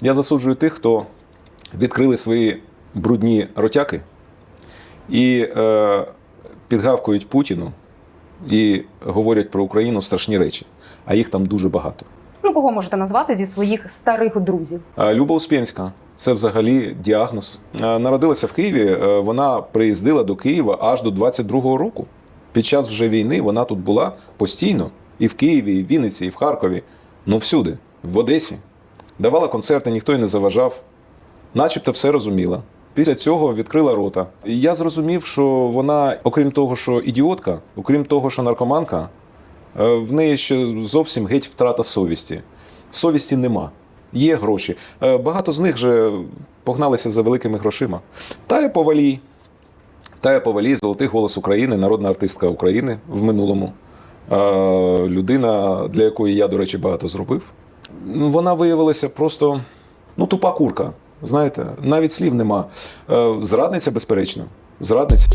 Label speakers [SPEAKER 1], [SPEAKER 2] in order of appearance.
[SPEAKER 1] Я засуджую тих, хто відкрили свої брудні ротяки і е, підгавкують Путіну і говорять про Україну страшні речі, а їх там дуже багато.
[SPEAKER 2] Ну, кого можете назвати зі своїх старих друзів?
[SPEAKER 1] Люба Успенська це взагалі діагноз. Е, Народилася в Києві. е, Вона приїздила до Києва аж до 22-го року. Під час вже війни вона тут була постійно і в Києві, і в Вінниці, і в Харкові. Ну всюди, в Одесі. Давала концерти, ніхто й не заважав. Начебто все розуміла. Після цього відкрила рота. І я зрозумів, що вона, окрім того, що ідіотка, окрім того, що наркоманка, е, в неї ще зовсім геть втрата совісті. Совісті нема. Є гроші. Е, Багато з них же погналися за великими грошима. Тая Повалій. Тая Повалій, золотий голос України, народна артистка України в минулому. Е, Людина, для якої я, до речі, багато зробив. Ну, Вона виявилася просто ну, тупа курка. Знаєте, навіть слів нема. Е, Зрадниця, безперечно. Зрадниця.